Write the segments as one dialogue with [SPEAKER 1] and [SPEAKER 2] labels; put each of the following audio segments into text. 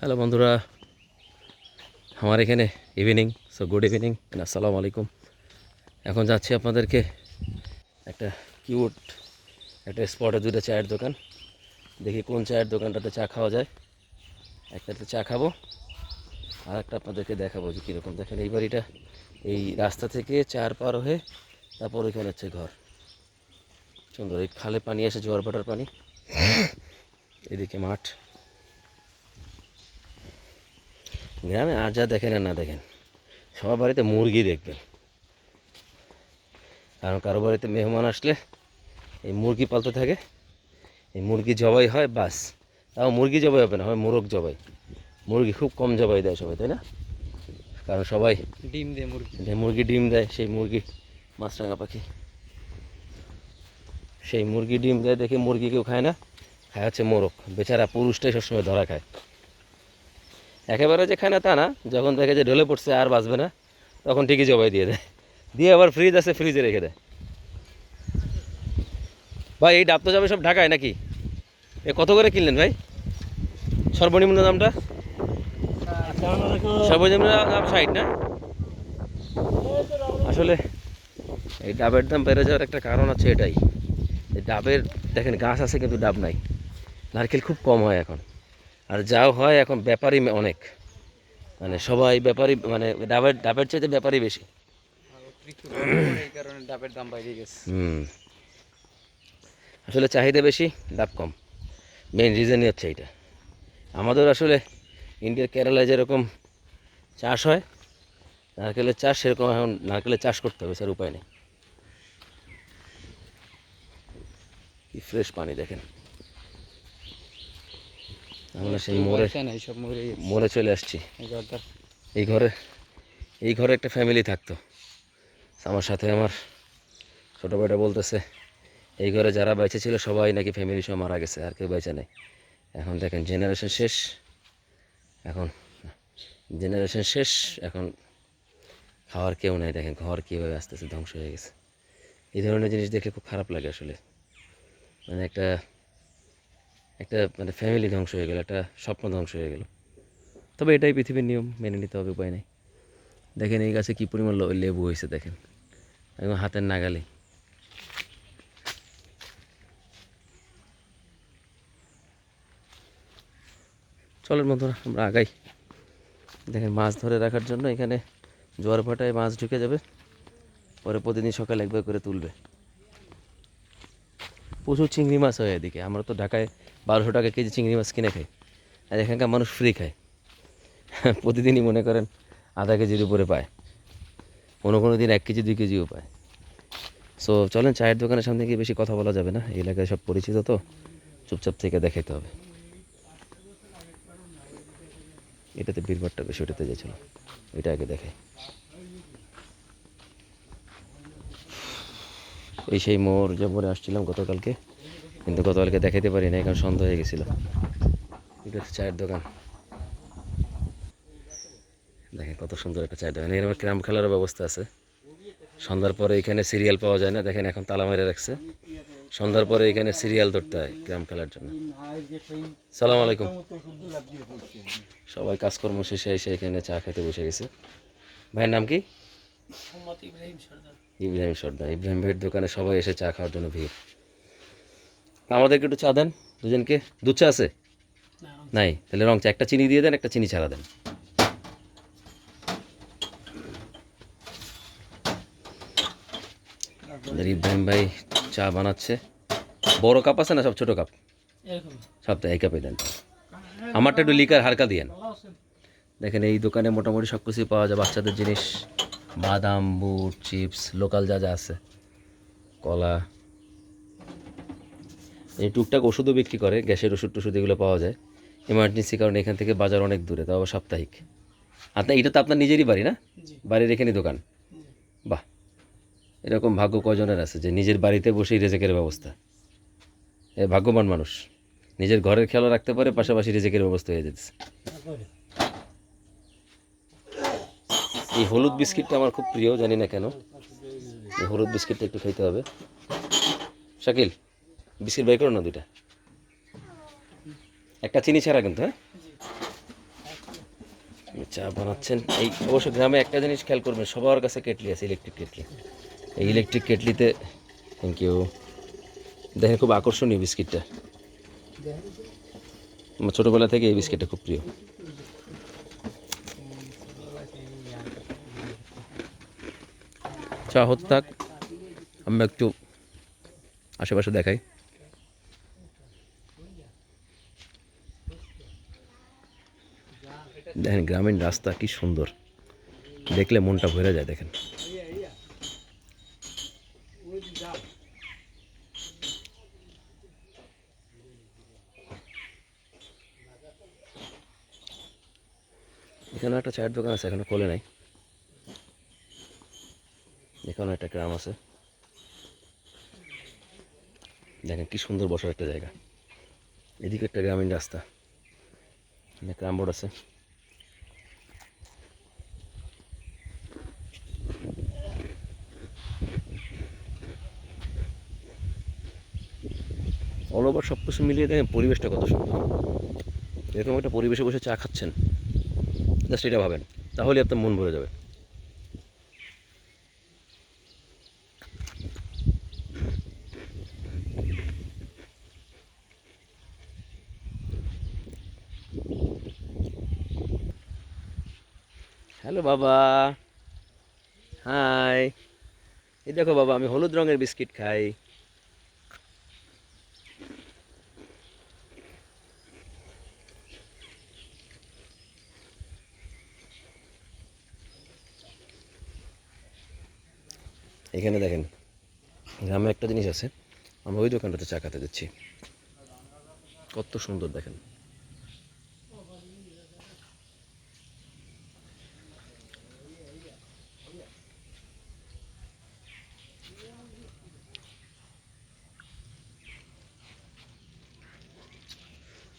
[SPEAKER 1] Hello বন্ধুরা, আমার এখানে ইভিনিং সো গুড ইভিনিং আসসালামু আলাইকুম। এখন যাচ্ছি আপনাদেরকে একটা কিউট একটা স্পটে দুটো চায়ের দোকান। দেখি কোন চায়ের দোকানটাতে চা খাওয়া যায়। একটাতে চা খাব আর একটা আপনাদেরকে দেখাবো যে কীরকম। দেখেন এই বাড়িটা, এই রাস্তা থেকে চার পার হয়ে তারপর ওইখানে হচ্ছে ঘর। সুন্দর, এই খালে পানি আসে, জোয়ার ভাটার পানি। এদিকে মাঠ। গ্রামে আর যা দেখেন আর না দেখেন সবার বাড়িতে মুরগি দেখবেন। কারণ কারও বাড়িতে মেহমান আসলে এই মুরগি পালতে থাকে এই মুরগি জবাই হয় বাস। তাও মুরগি জবাই হবে না হয় মোরগ জবাই। মুরগি খুব কম জবাই দেয় সবাই তাই না? কারণ সবাই
[SPEAKER 2] ডিম দেয় মুরগি।
[SPEAKER 1] মুরগি ডিম দেয় সেই মুরগি মাছরাঙা পাখি। সেই মুরগি ডিম দেয় দেখে মুরগি কেউ খায় না খায় হচ্ছে মোরগ। বেচারা পুরুষটাই সবসময় ধরা খায়। একেবারে যে খায় না তা না, যখন দেখে যে ঢলে পড়ছে আর বাঁচবে না, তখন ঠিকই জবাই দিয়ে দেয়। দিয়ে আবার ফ্রিজ আছে ফ্রিজে রেখে দেয়। ভাই, এই ডাব তো যাবে সব ঢাকায় নাকি? এ কত করে কিনলেন ভাই? সর্বনিম্ন দামটা? সর্বনিম্ন দাম ষাট, না? আসলে এই ডাবের দাম বেড়ে যাওয়ার একটা কারণ আছে এটাই। এই ডাবের, দেখেন গাছ আছে কিন্তু ডাব নাই। নারকেল খুব কম হয় এখন। আর যাও হয় এখন ব্যাপারই অনেক। মানে সবাই ব্যাপারই মানে ডাবের ডাবের চাইতে ব্যাপারই বেশি।
[SPEAKER 2] ডাবের দাম গেছে
[SPEAKER 1] হুম। আসলে চাহিদা বেশি, ডাব কম। মেন রিজনই হচ্ছে এইটা। আমাদের আসলে ইন্ডিয়ার কেরালায় যেরকম চাষ হয়, নারকেলের চাষ সেরকম এখন নারকেলের চাষ করতে হবে, স্যার, উপায় নেই। ফ্রেশ পানি, দেখেন। আমরা সেই মোড়ে মোড়ে চলে আসছি।
[SPEAKER 2] এই
[SPEAKER 1] ঘরে এই ঘরে একটা ফ্যামিলি থাকতো। আমার সাথে আমার ছোটো ভাইটা বলতেছে এই ঘরে যারা বেঁচে ছিল সবাই নাকি ফ্যামিলি সব মারা গেছে আর কেউ বেঁচে নেই। এখন দেখেন জেনারেশন শেষ। এখন জেনারেশন শেষ। এখন খাওয়ার কেউ নেই দেখেন ঘর কীভাবে আস্তে আস্তে ধ্বংস হয়ে গেছে। এই ধরনের জিনিস দেখলে খুব খারাপ লাগে আসলে। মানে একটা একটা মানে ফ্যামিলি ধ্বংস হয়ে গেল, একটা স্বপ্ন ধ্বংস হয়ে গেল। তবে এটাই পৃথিবীর নিয়ম, মেনে নিতে হবে, উপায় নেই। দেখেন এই গাছে কী পরিমাণ লেবু হয়েছে, দেখেন। একদম হাতের নাগালে। চলের বন্ধুরা, আমরা আগাই। দেখেন মাছ ধরে রাখার জন্য এখানে জোয়ার ভাটায় মাছ ঢুকে যাবে। পরে প্রতিদিন সকালে একবার করে তুলবে। প্রচুর চিংড়ি মাছ হয় এদিকে। আমরা তো ঢাকায় বারোশো টাকা কেজি চিংড়ি মাছ কিনে খাই আর এখানকার মানুষ ফ্রি খায়। প্রতিদিনই মনে করেন আধা কেজির উপরে পায়। কোনো কোনো দিন এক কেজি, দুই কেজিও পায়। সো চলেন চায়ের দোকানের সামনে গিয়ে বেশি কথা বলা যাবে না। এলাকায় সব পরিচিত তো। চুপচাপ থেকে দেখাইতে হবে। এটাতে বীরবারটা বেশি, ওটাতে গেছিল ওইটা আগে দেখাই। এই সেই মোর যে মোড়ে আসছিলাম গতকালকে। কিন্তু গতকালকে দেখাইতে পারি না কারণ সন্ধ্যা হয়ে গেছিল। এটা হচ্ছে চায়ের দোকান। দেখেন কত সুন্দর একটা চায়ের দোকান। এরকম ক্রাম খেলার ব্যবস্থা আছে। সন্ধ্যার পরে এখানে সিরিয়াল পাওয়া যায় না দেখেন এখন তালা মেরে রাখছে। সন্ধ্যার পরে এখানে সিরিয়াল ধরতে হয় ক্রাম খেলার জন্য। সালাম আলাইকুম। সবাই কাজকর্ম শেষে এসে এখানে চা খেতে বসে গেছে। ভাইয়ের নাম কি? ইব্রাহিম সর্দার। ইব্রাহিম সর্দার। ইব্রাহিম ভাইয়ের দোকানে সবাই এসে চা খাওয়ার জন্য ভিড়। আমাদেরকে একটু চা দেন দুজনকে। দুধ চা আছে? নাই তাহলে রং চা একটা চিনি দিয়ে দেন একটা চিনি ছাড়া দেন। ইব্রাহিম ভাই চা বানাচ্ছে। বড় কাপ আছে না সব ছোট কাপ? সব তো এই কাপে দেন। আমারটা একটু লিকার হালকা দিয়েন দেখেন এই দোকানে মোটামুটি সব কিছুই পাওয়া যায় বাচ্চাদের জিনিস। বাদাম বুট চিপস লোকাল যা যা আছে। কলা টুকটাক ওষুধও বিক্রি করে গ্যাসের ওষুধ টষুধ এগুলো পাওয়া যায়। এমার্জেন্সি কারণ এখান থেকে বাজার অনেক দূরে তাও আবার সাপ্তাহিক। আপনার এটা তো আপনার নিজেরই বাড়ি না? বাড়ির এখানেই দোকান? বাহ। এরকম ভাগ্য কজনের আছে যে নিজের বাড়িতে বসেই রেজেকের ব্যবস্থা? এ ভাগ্যবান মানুষ। নিজের ঘরের খেয়াল রাখতে পারে পাশাপাশি রেজেকের ব্যবস্থা হয়ে যেতেছে। এই হলুদ বিস্কিটটা আমার খুব প্রিয় জানি না কেন। এই হলুদ বিস্কিটটা একটু খাইতে হবে। শাকিল বিস্কিট বাই করো না দুইটা। একটা চিনি ছাড়া কিন্তু হ্যাঁ? চা বানাচ্ছেন। এই অবশ্য গ্রামে একটা জিনিস খেয়াল করবেন, সবার কাছে কেটলি আছে ইলেকট্রিক কেটলি। এই ইলেকট্রিক কেটলিতে থ্যাংক ইউ দেখেন খুব আকর্ষণীয় বিস্কিটটা। আমার ছোটোবেলা থেকে এই বিস্কিটটা খুব প্রিয়। চা হতে থাক আমি একটু আশেপাশে দেখাই। দেখেন গ্রামীণ রাস্তা কি সুন্দর। দেখলে মনটা ভরে যায়, দেখেন। এখানে একটা চায়ের দোকান আছে, এখানে খোলে নাই। এখানে একটা গ্রাম আছে। দেখেন কি সুন্দর বসার একটা জায়গা। এদিকে একটা গ্রামীণ রাস্তা। গ্রাম বোর্ড আছে অল সব কিছু মিলিয়ে দেখেন পরিবেশটা কত সুন্দর। এরকম একটা পরিবেশে বসে চা খাচ্ছেন, জাস্ট এটা ভাবেন তাহলে আপনার মন ভরে যাবে। হ্যালো বাবা। হাই। এই দেখো বাবা, আমি হলুদ রঙের বিস্কিট খাই। এখানে দেখেন, গ্রামে একটা জিনিস আছে, আমরা ওই দোকানটাতে চা খাতে যাচ্ছি কত সুন্দর দেখেন।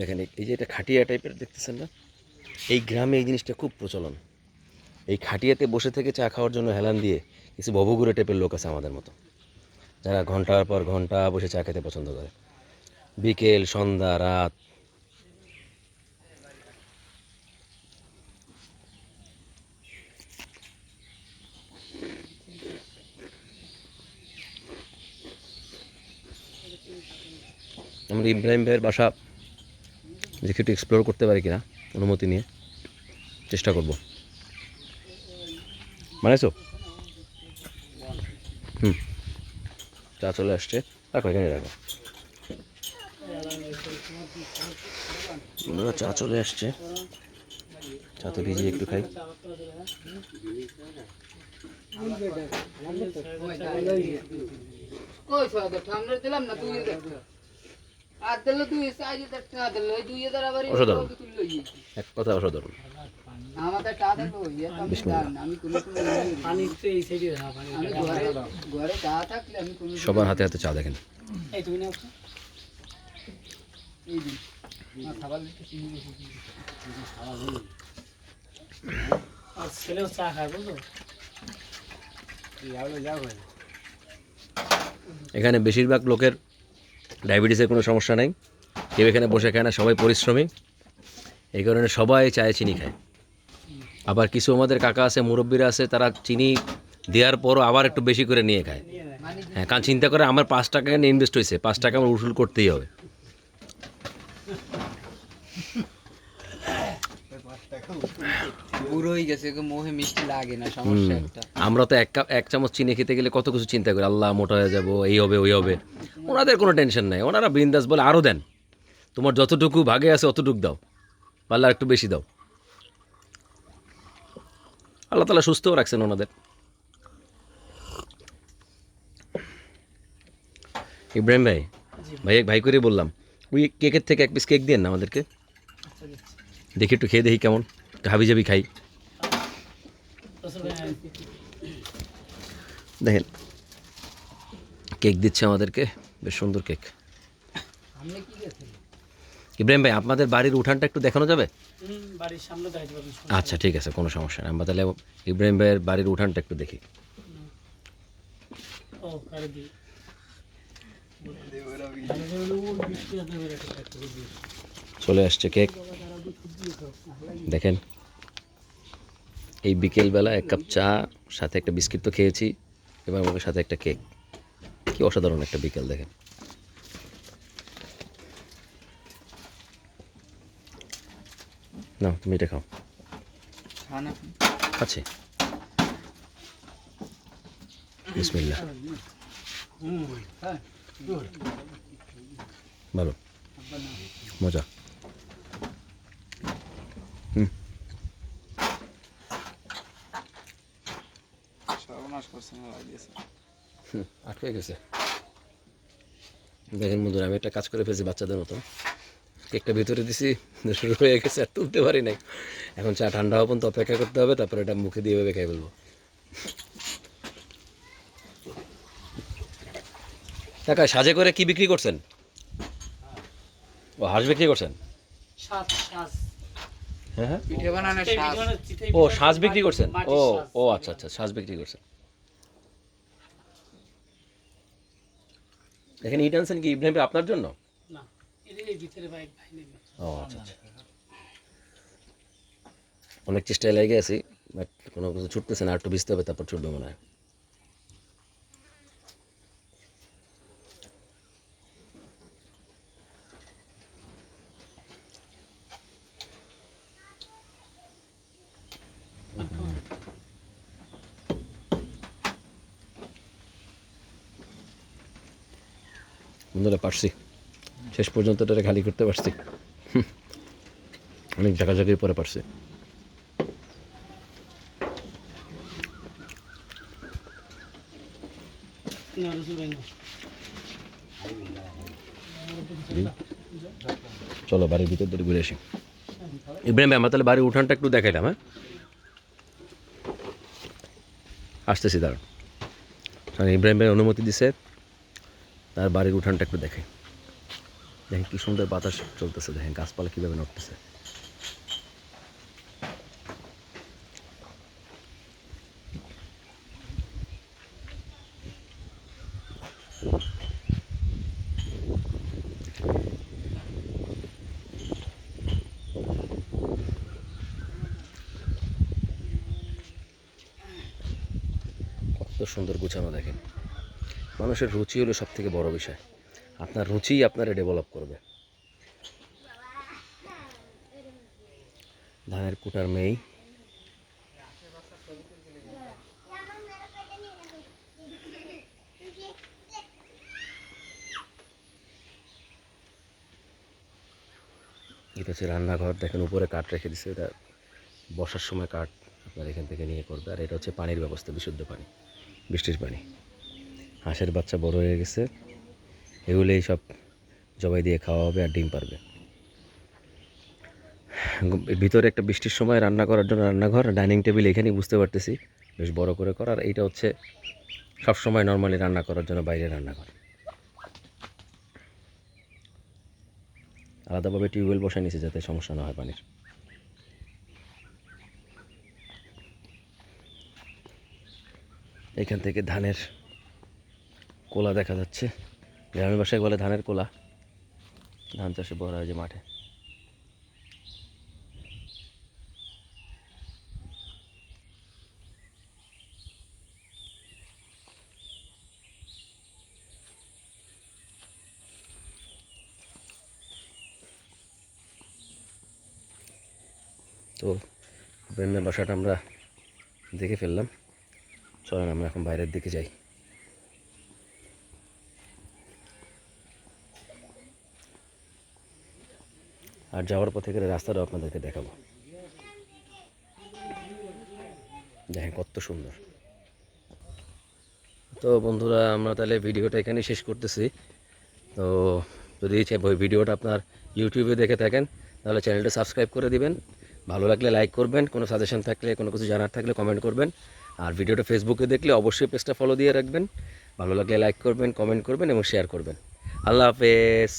[SPEAKER 1] দেখেন, এই- যে এটা খাটিয়া টাইপের, দেখতেছেন না? এই গ্রামে এই জিনিসটা খুব প্রচলন। এই খাটিয়াতে বসে থেকে চা খাওয়ার জন্য হেলান দিয়ে কিছু ভবঘুরে টাইপের লোক আছে আমাদের মতো। যারা ঘণ্টার পর ঘণ্টা বসে চা খেতে পছন্দ করে। বিকেল, সন্ধ্যা, রাত। আমরা ইব্রাহিম ভাইয়ের বাসা দেখি একটু এক্সপ্লোর করতে পারি কিনা, অনুমতি নিয়ে চেষ্টা করব। মানেছো হুম। চা চলে আসছে, রাখো এখানে রাখো। চা চলে আসছে। চা তো ভিজিয়ে একটু খাই।
[SPEAKER 3] দিলাম না তুই?
[SPEAKER 1] অসাধারণ। এক কথা অসাধারণ। সবার হাতে হাতে চা দেখেন।
[SPEAKER 4] ছেলেও চা খায় বুঝলো?
[SPEAKER 1] এখানে বেশিরভাগ লোকের ডায়াবেটিসের কোনো সমস্যা নেই। কেউ এখানে বসে খায় না, সবাই পরিশ্রমী। এই কারণে সবাই চায়ে চিনি খায়। আবার কিছু আমাদের কাকা আছে, মুরব্বীরা আছে, তারা চিনি দেওয়ার পরও আবার একটু বেশি করে নিয়ে খায়। হ্যাঁ কারণ চিন্তা করে আমার পাঁচ টাকা ইনভেস্ট হয়েছে, পাঁচ টাকা আমার উসুল করতেই হবে।
[SPEAKER 3] বুড়ো হয়ে গেছে মোহে মিষ্টি লাগে না সমস্যা একটা।
[SPEAKER 1] আমরা তো এক কাপ এক চামচ চিনি খেতে গেলে কত কিছু চিন্তা করি আল্লাহ মোটা হয়ে যাব এই হবে ওই হবে। ওনাদের কোনো টেনশন নাই ওনারা বিন্দাস বলে আরও দেন। তোমার যতটুকু ভাগে আছে অতটুকু দাও। পারলে একটু বেশি দাও। আল্লাহ তালা সুস্থও রাখছেন ওনাদের। ইব্রাহিম ভাই ভাই ভাই করে বললাম ওই কেকের থেকে এক পিস কেক দিন না আমাদেরকে? দেখি একটু খেয়ে দেখি কেমন হাবি জাবি খাই। দেখেন, কেক দিচ্ছে আমাদেরকে, বেশ সুন্দর কেক। ইব্রাহিম ভাই, আপনাদের বাড়ির উঠানটা একটু দেখানো যাবে? আচ্ছা ঠিক আছে, কোনো সমস্যা নেই। আমরা তাহলে ইব্রাহিম ভাইয়ের বাড়ির উঠানটা একটু দেখি। চলে আসছে কেক। দেখেন। এই বিকেলবেলা এক কাপ চা সাথে একটা বিস্কিট তো খেয়েছি। এবং আমাকে সাথে একটা কেক। কি অসাধারণ একটা বিকেল দেখেন। না তুমি এটা খাও। আছে। বিসমিল্লাহ। ভালো। মজা
[SPEAKER 2] সর্বনাশ করছে না লাগিয়েছে
[SPEAKER 1] হুম, আটকে গেছে। দেখেন বন্ধুরা আমি একটা কাজ করে ফেলছি বাচ্চাদের মতো কেকটা ভিতরে দিছি শুরু হয়ে গেছে আর তুলতে পারি নাই। এখন চা ঠান্ডা হওয়া পর্যন্ত অপেক্ষা করতে হবে তারপরে এটা মুখে দিয়ে এভাবে খাই কাকা সাজে করে কি বিক্রি করছেন? ও হাঁস বিক্রি করছেন? হ্যাঁ হ্যাঁ। ও শ্বাস বিক্রি করছেন? ও ও আচ্ছা আচ্ছা শ্বাস বিক্রি করছেন। এখানে ইট আনছেন কি ইব্রাহিম ভাই আপনার জন্য?
[SPEAKER 4] না এদের এই ভিতরে ভাই ভাই নেবে
[SPEAKER 1] ও আচ্ছা আচ্ছা। অনেক চেষ্টায় লেগে আছি বাট কোনো কিছু ছুটতেছে না আর একটু ভিজতে হবে তারপর ছুটবে মনে হয়। বন্ধুরা, পারছি। শেষ পর্যন্ত এটা খালি করতে পারছি। অনেক জায়গাজাগির পরে পারছি। চলো, বাড়ির ভিতর দিয়ে ঘুরে আসি। ইব্রাহিম আমরা তাহলে বাড়ির উঠানটা একটু দেখাইলাম হ্যাঁ? আসতেছি, দাঁড়ান। ইব্রাহিম ভাই অনুমতি দিছে। তার বাড়ির উঠানটা একটু দেখে। দেখেন কি সুন্দর বাতাস চলতেছে, দেখেন গাছপালা কীভাবে নড়তেছে। কত সুন্দর গুছানো দেখেন। মানুষের রুচি হলো সব থেকে বড় বিষয়। আপনার রুচিই আপনারা ডেভেলপ করবে। ধানের কুটার মেয়ে। এটা হচ্ছে রান্নাঘর। দেখেন উপরে কাঠ রেখে দিছে। এটা বসার সময় কাঠ আপনার এখান থেকে নিয়ে করবে। আর এটা হচ্ছে পানির ব্যবস্থা, বিশুদ্ধ পানি, বৃষ্টির পানি। হাঁসের বাচ্চা বড় হয়ে গেছে, এগুলোই সব জবাই দিয়ে খাওয়া হবে আর ডিম পারবে। ভিতরে একটা বৃষ্টির সময় রান্না করার জন্য রান্নাঘর, ডাইনিং টেবিল এখানেই বুঝতে পারতেছি, বেশ বড় করে করার এইটা হচ্ছে সব সময় নর্মালি রান্না করার জন্য বাইরে রান্নাঘর। আলাদাভাবে টিউবওয়েল বসায় নিয়েছে যাতে সমস্যা না হয় পানির। এখান থেকে ধানের কোলা দেখা যাচ্ছে। গ্রামের বাসায় বলে ধানের কোলা। ধান চাষে বড় হয় যে মাঠে। তো ব্রেনের বাসাটা আমরা দেখে ফেললাম। চলেন আমরা এখন বাইরের দিকে যাই। আর যাওয়ার পথে গেলে রাস্তাটাও আপনাদেরকে দেখাবো। দেখেন কত সুন্দর। তো বন্ধুরা, আমরা তাহলে ভিডিওটা এখানেই শেষ করতেছি। তো যদি ভিডিওটা আপনার ইউটিউবে দেখে থাকেন, তাহলে চ্যানেলটা সাবস্ক্রাইব করে দিবেন। ভালো লাগলে লাইক করবেন, কোনো সাজেশন থাকলে, কোনো কিছু জানার থাকলে কমেন্ট করবেন। আর ভিডিওটা ফেসবুকে দেখলে অবশ্যই পেজটা ফলো দিয়ে রাখবেন। ভালো লাগলে লাইক করবেন, কমেন্ট করবেন এবং শেয়ার করবেন। আল্লাহ হাফেজ।